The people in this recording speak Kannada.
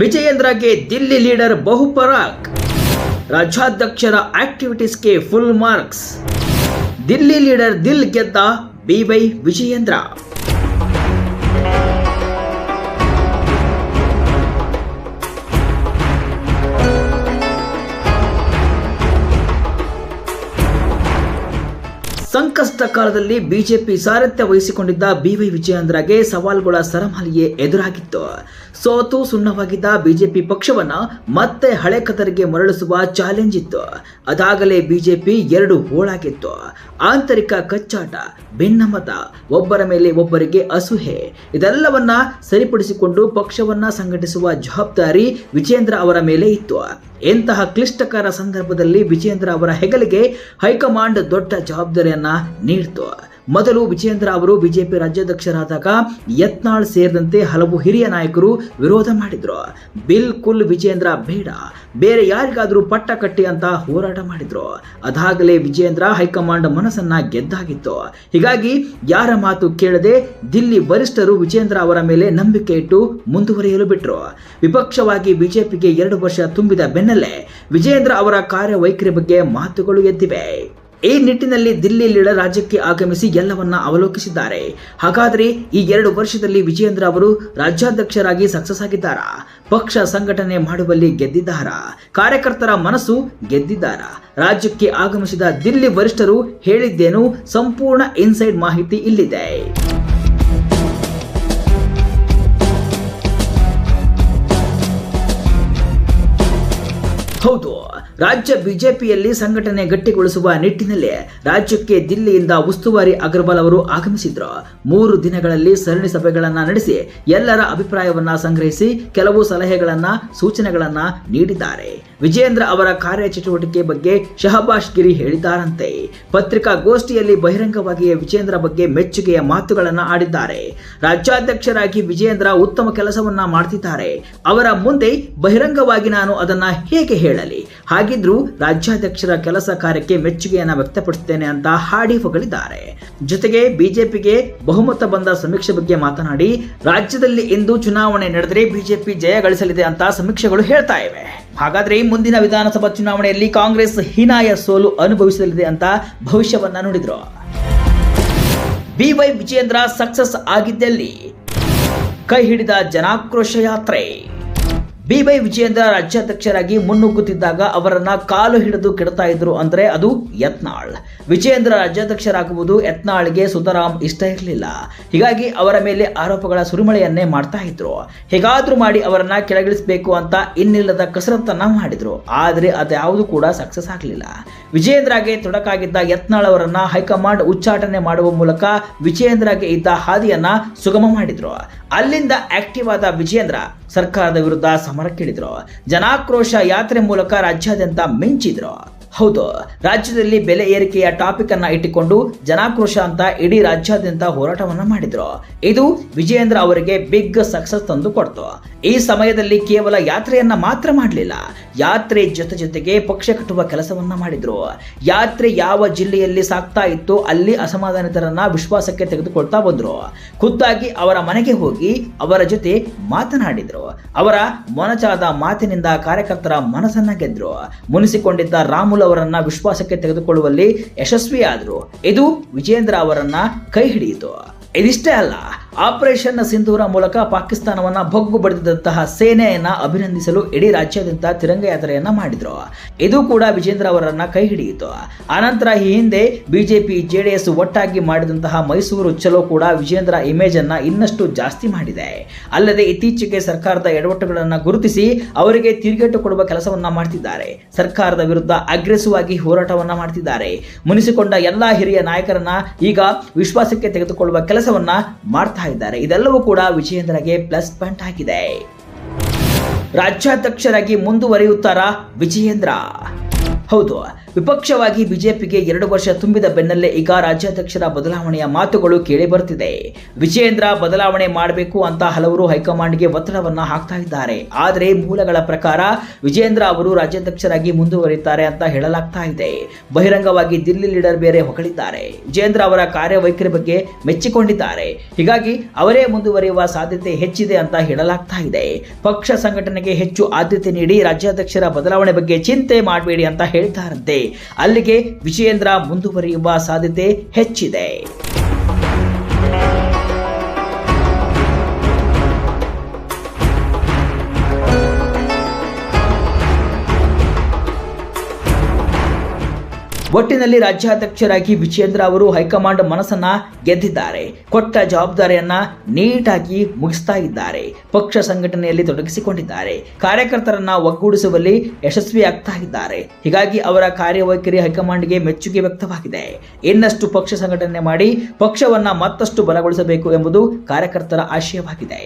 ವಿಜಯೇಂದ್ರಗೆ ದಿಲ್ಲಿ ಲೀಡರ್ ಬಹುಪರಾಕ್ ರಾಜ್ಯಾಧ್ಯಕ್ಷರ ಆಕ್ಟಿವಿಟೀಸ್ಗೆ ಫುಲ್ ಮಾರ್ಕ್ಸ್. ದಿಲ್ಲಿ ಲೀಡರ್ ದಿಲ್ ಗೆದ್ದ ಬಿವೈ ವಿಜಯೇಂದ್ರ. ಸಂಕಷ್ಟ ಕಾಲದಲ್ಲಿ ಬಿಜೆಪಿ ಸಾರಥ್ಯ ವಹಿಸಿಕೊಂಡಿದ್ದ ಬಿವೈ ವಿಜಯೇಂದ್ರಗೆ ಸವಾಲುಗಳ ಸರಮಾಲಿಯೇ ಎದುರಾಗಿತ್ತು. ಸೋತು ಸುಣ್ಣವಾಗಿದ್ದ ಬಿಜೆಪಿ ಪಕ್ಷವನ್ನ ಮತ್ತೆ ಹಳೆ ಕದರಿಗೆ ಮರಳಿಸುವ ಚಾಲೆಂಜ್ ಇತ್ತು. ಅದಾಗಲೇ ಬಿಜೆಪಿ ಎರಡು ಹೋಳಾಗಿತ್ತು. ಆಂತರಿಕ ಕಚ್ಚಾಟ ಭಿನ್ನಮತ ಒಬ್ಬರ ಮೇಲೆ ಒಬ್ಬರಿಗೆ ಅಸೂಹೆ, ಇದೆಲ್ಲವನ್ನ ಸರಿಪಡಿಸಿಕೊಂಡು ಪಕ್ಷವನ್ನ ಸಂಘಟಿಸುವ ಜವಾಬ್ದಾರಿ ವಿಜೇಂದ್ರ ಅವರ ಮೇಲೆ ಇತ್ತು. ಎಂತಹ ಕ್ಲಿಷ್ಟಕರ ಸಂದರ್ಭದಲ್ಲಿ ವಿಜೇಂದ್ರ ಅವರ ಹೆಗಲಿಗೆ ಹೈಕಮಾಂಡ್ ದೊಡ್ಡ ಜವಾಬ್ದಾರಿಯನ್ನ ನೀಡಿತು. ಮೊದಲು ವಿಜೇಂದ್ರ ಅವರು ಬಿಜೆಪಿ ರಾಜ್ಯಾಧ್ಯಕ್ಷರಾದಾಗ ಯತ್ನಾಳ್ ಸೇರಿದಂತೆ ಹಲವು ಹಿರಿಯ ನಾಯಕರು ವಿರೋಧ ಮಾಡಿದ್ರು. ಬಿಲ್ಕುಲ್ ವಿಜೇಂದ್ರ ಬೇಡ, ಬೇರೆ ಯಾರಿಗಾದರೂ ಪಟ್ಟ ಕಟ್ಟಿ ಅಂತ ಹೋರಾಟ ಮಾಡಿದ್ರು. ಅದಾಗಲೇ ವಿಜೇಂದ್ರ ಹೈಕಮಾಂಡ್ ಮನಸ್ಸನ್ನ ಗೆದ್ದಾಗಿತ್ತು. ಹೀಗಾಗಿ ಯಾರ ಮಾತು ಕೇಳದೆ ದಿಲ್ಲಿ ವರಿಷ್ಠರು ವಿಜೇಂದ್ರ ಅವರ ಮೇಲೆ ನಂಬಿಕೆ ಇಟ್ಟು ಮುಂದುವರಿಯಲು ಬಿಟ್ರು. ವಿಪಕ್ಷವಾಗಿ ಬಿಜೆಪಿಗೆ ಎರಡು ವರ್ಷ ತುಂಬಿದ ಬೆನ್ನಲ್ಲೇ ವಿಜೇಂದ್ರ ಅವರ ಕಾರ್ಯವೈಖರಿ ಬಗ್ಗೆ ಮಾತುಗಳು ಎದ್ದಿವೆ. ಈ ನಿಟ್ಟಿನಲ್ಲಿ ದಿಲ್ಲಿ ರಾಜ್ಯಕ್ಕೆ ಆಗಮಿಸಿ ಎಲ್ಲವನ್ನ ಅವಲೋಕಿಸಿದ್ದಾರೆ. ಹಾಗಾದರೆ ಈ ಎರಡು ವರ್ಷದಲ್ಲಿ ವಿಜಯೇಂದ್ರ ಅವರು ರಾಜ್ಯಾಧ್ಯಕ್ಷರಾಗಿ ಸಕ್ಸಸ್ ಆಗಿದ್ದಾರಾ? ಪಕ್ಷ ಸಂಘಟನೆ ಮಾಡುವಲ್ಲಿ ಗೆದ್ದಿದ್ದಾರಾ? ಕಾರ್ಯಕರ್ತರ ಮನಸ್ಸು ಗೆದ್ದಿದ್ದಾರಾ? ರಾಜ್ಯಕ್ಕೆ ಆಗಮಿಸಿದ ದಿಲ್ಲಿ ವರಿಷ್ಠರು ಹೇಳಿದ್ದೇನು? ಸಂಪೂರ್ಣ ಇನ್ಸೈಡ್ ಮಾಹಿತಿ ಇಲ್ಲಿದೆ. ಹೌದು. ರಾಜ್ಯ ಬಿಜೆಪಿಯಲ್ಲಿ ಸಂಘಟನೆ ಗಟ್ಟಿಗೊಳಿಸುವ ನಿಟ್ಟಿನಲ್ಲಿ ರಾಜ್ಯಕ್ಕೆ ದಿಲ್ಲಿಯಿಂದ ಉಸ್ತುವಾರಿ ಅಗರ್ವಾಲ್ ಅವರು ಆಗಮಿಸಿದ್ರು. ಮೂರು ದಿನಗಳಲ್ಲಿ ಸರಣಿ ಸಭೆಗಳನ್ನ ನಡೆಸಿ ಎಲ್ಲರ ಅಭಿಪ್ರಾಯವನ್ನ ಸಂಗ್ರಹಿಸಿ ಕೆಲವು ಸಲಹೆಗಳನ್ನ, ಸೂಚನೆಗಳನ್ನ ನೀಡಿದ್ದಾರೆ. ವಿಜೇಂದ್ರ ಅವರ ಕಾರ್ಯಚಟುವಟಿಕೆ ಬಗ್ಗೆ ಶಹಬಾಷ್ ಗಿರಿ ಹೇಳಿದ್ದಾರಂತೆ. ಪತ್ರಿಕಾಗೋಷ್ಠಿಯಲ್ಲಿ ಬಹಿರಂಗವಾಗಿಯೇ ವಿಜೇಂದ್ರ ಬಗ್ಗೆ ಮೆಚ್ಚುಗೆಯ ಮಾತುಗಳನ್ನು ಆಡಿದ್ದಾರೆ. ರಾಜ್ಯಾಧ್ಯಕ್ಷರಾಗಿ ವಿಜೇಂದ್ರ ಉತ್ತಮ ಕೆಲಸವನ್ನ ಮಾಡ್ತಿದ್ದಾರೆ. ಅವರ ಮುಂದೆ ಬಹಿರಂಗವಾಗಿ ನಾನು ಅದನ್ನ ಹೇಗೆ ಹೇಳಲಿ? ಹಾಗಿದ್ರೂ ರಾಜ್ಯಾಧ್ಯಕ್ಷರ ಕೆಲಸ ಕಾರ್ಯಕ್ಕೆ ಮೆಚ್ಚುಗೆಯನ್ನು ವ್ಯಕ್ತಪಡಿಸುತ್ತೇನೆ ಅಂತ ಹಾಡಿ ಹೊಗಳಿದ್ದಾರೆ. ಜೊತೆಗೆ ಬಿಜೆಪಿಗೆ ಬಹುಮತ ಬಂದ ಸಮೀಕ್ಷೆ ಬಗ್ಗೆ ಮಾತನಾಡಿ, ರಾಜ್ಯದಲ್ಲಿ ಇಂದು ಚುನಾವಣೆ ನಡೆದರೆ ಬಿಜೆಪಿ ಜಯ ಗಳಿಸಲಿದೆ ಅಂತ ಸಮೀಕ್ಷೆಗಳು ಹೇಳ್ತಾ ಇವೆ. ಹಾಗಾದ್ರೆ ಮುಂದಿನ ವಿಧಾನಸಭಾ ಚುನಾವಣೆಯಲ್ಲಿ ಕಾಂಗ್ರೆಸ್ ಹೀನಾಯ ಸೋಲು ಅನುಭವಿಸಲಿದೆ ಅಂತ ಭವಿಷ್ಯವನ್ನ ನುಡಿದ್ರು. ಬಿವೈ ವಿಜೇಂದ್ರ ಸಕ್ಸಸ್ ಆಗಿದ್ದಲ್ಲಿ ಕೈ ಹಿಡಿದ ಜನಾಕ್ರೋಶ ಯಾತ್ರೆ. ಬಿವೈ ವಿಜಯೇಂದ್ರ ರಾಜ್ಯಾಧ್ಯಕ್ಷರಾಗಿ ಮುನ್ನುಗ್ಗುತ್ತಿದ್ದಾಗ ಅವರನ್ನ ಕಾಲು ಹಿಡಿದು ಕೆಡ್ತಾ ಇದ್ರು ಅಂದ್ರೆ ಅದು ಯತ್ನಾಳ್. ವಿಜಯೇಂದ್ರ ರಾಜ್ಯಾಧ್ಯಕ್ಷರಾಗುವುದು ಯತ್ನಾಳ್ಗೆ ಸುತರಾಮ್ ಇಷ್ಟ ಇರಲಿಲ್ಲ. ಹೀಗಾಗಿ ಅವರ ಮೇಲೆ ಆರೋಪಗಳ ಸುರಿಮಳೆಯನ್ನೇ ಮಾಡ್ತಾ ಇದ್ರು. ಹೇಗಾದ್ರೂ ಮಾಡಿ ಅವರನ್ನ ಕೆಳಗಿಳಿಸಬೇಕು ಅಂತ ಇನ್ನಿಲ್ಲದ ಕಸರತ್ತನ್ನ ಮಾಡಿದ್ರು. ಆದ್ರೆ ಅದ್ಯಾವುದು ಕೂಡ ಸಕ್ಸಸ್ ಆಗಲಿಲ್ಲ. ವಿಜಯೇಂದ್ರಗೆ ತೊಡಕಾಗಿದ್ದ ಯತ್ನಾಳ್ ಅವರನ್ನ ಹೈಕಮಾಂಡ್ ಉಚ್ಚಾಟನೆ ಮಾಡುವ ಮೂಲಕ ವಿಜಯೇಂದ್ರಗೆ ಇದ್ದ ಹಾದಿಯನ್ನ ಸುಗಮ ಮಾಡಿದ್ರು. ಅಲ್ಲಿಂದ ಆಕ್ಟಿವ್ ಆದ ವಿಜಯೇಂದ್ರ ಸರ್ಕಾರದ ವಿರುದ್ಧ ಸಮರಕ್ಕಿಳಿದ್ರು ಜನಾಕ್ರೋಶ ಯಾತ್ರೆ ಮೂಲಕ ರಾಜ್ಯಾದ್ಯಂತ ಮಿಂಚಿದ್ರು. ಹೌದು. ರಾಜ್ಯದಲ್ಲಿ ಬೆಲೆ ಏರಿಕೆಯ ಟಾಪಿಕ್ ಅನ್ನ ಇಟ್ಟುಕೊಂಡು ಜನಾಕ್ರೋಶ ಅಂತ ಇಡೀ ರಾಜ್ಯಾದ್ಯಂತ ಹೋರಾಟವನ್ನ ಮಾಡಿದ್ರು. ಇದು ವಿಜಯೇಂದ್ರ ಅವರಿಗೆ ಬಿಗ್ ಸಕ್ಸಸ್ ತಂದು ಕೊಡ್ತು. ಈ ಸಮಯದಲ್ಲಿ ಕೇವಲ ಯಾತ್ರೆಯನ್ನ ಮಾತ್ರ ಮಾಡಲಿಲ್ಲ. ಯಾತ್ರೆ ಜೊತೆ ಜೊತೆಗೆ ಪಕ್ಷ ಕಟ್ಟುವ ಕೆಲಸವನ್ನ ಮಾಡಿದ್ರು. ಯಾತ್ರೆ ಯಾವ ಜಿಲ್ಲೆಯಲ್ಲಿ ಸಾಕ್ತಾ ಇತ್ತು ಅಲ್ಲಿ ಅಸಮಾಧಾನಿತರನ್ನ ವಿಶ್ವಾಸಕ್ಕೆ ತೆಗೆದುಕೊಳ್ತಾ ಬಂದ್ರು ಖುದ್ದಾಗಿ ಅವರ ಮನೆಗೆ ಹೋಗಿ ಅವರ ಜೊತೆ ಮಾತನಾಡಿದ್ರು. ಅವರ ಮೊನಚಾದ ಮಾತಿನಿಂದ ಕಾರ್ಯಕರ್ತರ ಮನಸ್ಸನ್ನ ಗೆದ್ರು. ಮುನಿಸಿಕೊಂಡಿದ್ದ ರಾಮುಲ್ ಅವರನ್ನ ವಿಶ್ವಾಸಕ್ಕೆ ತೆಗೆದುಕೊಳ್ಳುವಲ್ಲಿ ಯಶಸ್ವಿಯಾದರು. ಇದು ವಿಜೇಂದ್ರ ಅವರನ್ನ ಕೈ ಹಿಡಿಯಿತು. ಇದಿಷ್ಟೇ ಅಲ್ಲ ಆಪರೇಷನ್ ಸಿಂಧೂರ ಮೂಲಕ ಪಾಕಿಸ್ತಾನವನ್ನ ಬಗ್ಗು ಬಡಿದಂತಹ ಸೇನೆಯನ್ನ ಅಭಿನಂದಿಸಲು ಇಡೀ ರಾಜ್ಯಾದ್ಯಂತ ತಿರಂಗ ಯಾತ್ರೆಯನ್ನ ಮಾಡಿದ್ರು. ಇದು ಕೂಡ ವಿಜೇಂದ್ರ ಅವರನ್ನ ಕೈ ಹಿಡಿಯಿತು. ಆನಂತರ ಈ ಹಿಂದೆ ಬಿಜೆಪಿ, ಜೆಡಿಎಸ್ ಒಟ್ಟಾಗಿ ಮಾಡಿದಂತಹ ಮೈಸೂರು ಚಲೋ ಕೂಡ ವಿಜೇಂದ್ರ ಇಮೇಜ್ ಅನ್ನ ಇನ್ನಷ್ಟು ಜಾಸ್ತಿ ಮಾಡಿದೆ. ಅಲ್ಲದೆ ಇತ್ತೀಚೆಗೆ ಸರ್ಕಾರದ ಎಡವಟ್ಟುಗಳನ್ನು ಗುರುತಿಸಿ ಅವರಿಗೆ ತಿರುಗೇಟು ಕೊಡುವ ಕೆಲಸವನ್ನ ಮಾಡ್ತಿದ್ದಾರೆ. ಸರ್ಕಾರದ ವಿರುದ್ಧ ಅಗ್ರೆಸಿವ್ ಆಗಿ ಹೋರಾಟವನ್ನ ಮಾಡ್ತಿದ್ದಾರೆ. ಮುನಿಸಿಕೊಂಡ ಎಲ್ಲಾ ಹಿರಿಯ ನಾಯಕರನ್ನ ಈಗ ವಿಶ್ವಾಸಕ್ಕೆ ತೆಗೆದುಕೊಳ್ಳುವ ಕೆಲಸವನ್ನ ಮಾಡ್ತಾ ಇದ್ದಾರೆ. ಇದೆಲ್ಲವೂ ಕೂಡ ವಿಜಯೇಂದ್ರಗೆ ಪ್ಲಸ್ ಪಾಯಿಂಟ್ ಆಗಿದೆ. ರಾಜ್ಯಾಧ್ಯಕ್ಷರಾಗಿ ಮುಂದುವರಿಯುತ್ತಾರಾ ವಿಜಯೇಂದ್ರ? ಹೌದು. ವಿಪಕ್ಷವಾಗಿ ಬಿಜೆಪಿಗೆ ಎರಡು ವರ್ಷ ತುಂಬಿದ ಬೆನ್ನಲ್ಲೇ ಈಗ ರಾಜ್ಯಾಧ್ಯಕ್ಷರ ಬದಲಾವಣೆಯ ಮಾತುಗಳು ಕೇಳಿ ಬರ್ತಿದೆ ವಿಜಯೇಂದ್ರ ಬದಲಾವಣೆ ಮಾಡಬೇಕು ಅಂತ ಹಲವರು ಹೈಕಮಾಂಡ್ಗೆ ಒತ್ತಡವನ್ನು ಹಾಕ್ತಾ ಇದ್ದಾರೆ. ಆದರೆ ಮೂಲಗಳ ಪ್ರಕಾರ ವಿಜಯೇಂದ್ರ ಅವರು ರಾಜ್ಯಾಧ್ಯಕ್ಷರಾಗಿ ಮುಂದುವರಿತಾರೆ ಅಂತ ಹೇಳಲಾಗ್ತಾ ಇದೆ. ಬಹಿರಂಗವಾಗಿ ದಿಲ್ಲಿ ಲೀಡರ್ ಬೇರೆ ಹೊಗಳಿದ್ದಾರೆ. ವಿಜಯೇಂದ್ರ ಅವರ ಕಾರ್ಯವೈಖರಿ ಬಗ್ಗೆ ಮೆಚ್ಚಿಕೊಂಡಿದ್ದಾರೆ. ಹೀಗಾಗಿ ಅವರೇ ಮುಂದುವರಿಯುವ ಸಾಧ್ಯತೆ ಹೆಚ್ಚಿದೆ ಅಂತ ಹೇಳಲಾಗ್ತಾ ಇದೆ. ಪಕ್ಷ ಸಂಘಟನೆಗೆ ಹೆಚ್ಚು ಆದ್ಯತೆ ನೀಡಿ ರಾಜ್ಯಾಧ್ಯಕ್ಷರ ಬದಲಾವಣೆ ಬಗ್ಗೆ ಚಿಂತೆ ಮಾಡಬೇಡಿ ಅಂತ ಹೇಳ್ತಾರಂತೆ ಅಲ್ಲಿಗೆ ವಿಜಯೇಂದ್ರ ಮುಂದುವರಿಯುವ ಸಾಧ್ಯತೆ ಹೆಚ್ಚಿದೆ. ಒಟ್ಟಿನಲ್ಲಿ ರಾಜ್ಯಾಧ್ಯಕ್ಷರಾಗಿ ವಿಜೇಂದ್ರ ಅವರು ಹೈಕಮಾಂಡ್ ಮನಸ್ಸನ್ನ ಗೆದ್ದಿದ್ದಾರೆ. ಕೊಟ್ಟ ಜವಾಬ್ದಾರಿಯನ್ನ ನೀಟಾಗಿ ಮುಗಿಸ್ತಾ ಇದ್ದಾರೆ. ಪಕ್ಷ ಸಂಘಟನೆಯಲ್ಲಿ ತೊಡಗಿಸಿಕೊಂಡಿದ್ದಾರೆ. ಕಾರ್ಯಕರ್ತರನ್ನ ಒಗ್ಗೂಡಿಸುವಲ್ಲಿ ಯಶಸ್ವಿಯಾಗ್ತಾ ಇದ್ದಾರೆ. ಹೀಗಾಗಿ ಅವರ ಕಾರ್ಯವೈಖರಿ ಹೈಕಮಾಂಡ್ಗೆ ಮೆಚ್ಚುಗೆ ವ್ಯಕ್ತವಾಗಿದೆ. ಇನ್ನಷ್ಟು ಪಕ್ಷ ಸಂಘಟನೆ ಮಾಡಿ ಪಕ್ಷವನ್ನ ಮತ್ತಷ್ಟು ಬಲಗೊಳಿಸಬೇಕು ಎಂಬುದು ಕಾರ್ಯಕರ್ತರ ಆಶಯವಾಗಿದೆ.